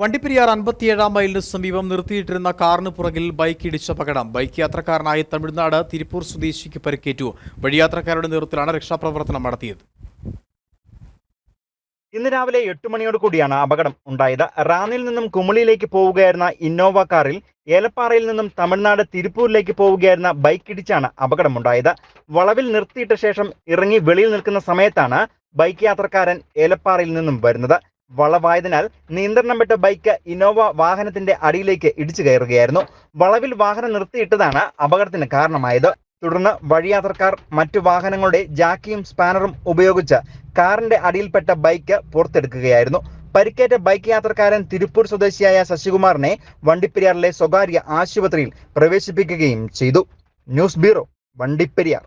വണ്ടിപ്പെരിയാർ അൻപത്തിയേഴാം മൈലിന് സമീപം നിർത്തിയിട്ടിരുന്ന കാറിന് പുറകിൽ ബൈക്ക് ഇടിച്ച അപകടം. ബൈക്ക് യാത്രക്കാരനായ തമിഴ്നാട് തിരുപ്പൂർ സ്വദേശിക്ക് പരിക്കേറ്റു. വഴിയാത്രക്കാരുടെ നേതൃത്വത്തിലാണ് രക്ഷാപ്രവർത്തനം നടത്തിയത്. ഇന്ന് രാവിലെ എട്ട് മണിയോട് കൂടിയാണ് അപകടം ഉണ്ടായത്. റാന്നിൽ നിന്നും കുമളിയിലേക്ക് പോവുകയായിരുന്ന ഇന്നോവ കാറിൽ ഏലപ്പാറയിൽ നിന്നും തമിഴ്നാട് തിരുപ്പൂരിലേക്ക് പോവുകയായിരുന്ന ബൈക്ക് ഇടിച്ചാണ് അപകടമുണ്ടായത്. വളവിൽ നിർത്തിയിട്ട ശേഷം ഇറങ്ങി വെളിയിൽ നിൽക്കുന്ന സമയത്താണ് ബൈക്ക് യാത്രക്കാരൻ ഏലപ്പാറയിൽ നിന്നും വരുന്നത്. വളവായതിനാൽ നിയന്ത്രണം വിട്ട ബൈക്ക് ഇന്നോവ വാഹനത്തിന്റെ അടിയിലേക്ക് ഇടിച്ചു കയറുകയായിരുന്നു. വളവിൽ വാഹനം നിർത്തിയിട്ടതാണ് അപകടത്തിന് കാരണമായത്. തുടർന്ന് വഴിയാത്രക്കാർ മറ്റു വാഹനങ്ങളുടെ ജാക്കിയും സ്പാനറും ഉപയോഗിച്ച് കാറിന്റെ അടിയിൽപ്പെട്ട ബൈക്ക് പുറത്തെടുക്കുകയായിരുന്നു. പരിക്കേറ്റ ബൈക്ക് യാത്രക്കാരൻ തിരുപ്പൂർ സ്വദേശിയായ ശശികുമാറിനെ വണ്ടിപ്പെരിയാറിലെ സ്വകാര്യ ആശുപത്രിയിൽ പ്രവേശിപ്പിക്കുകയും ചെയ്തു. News bureau Vandiperiyar.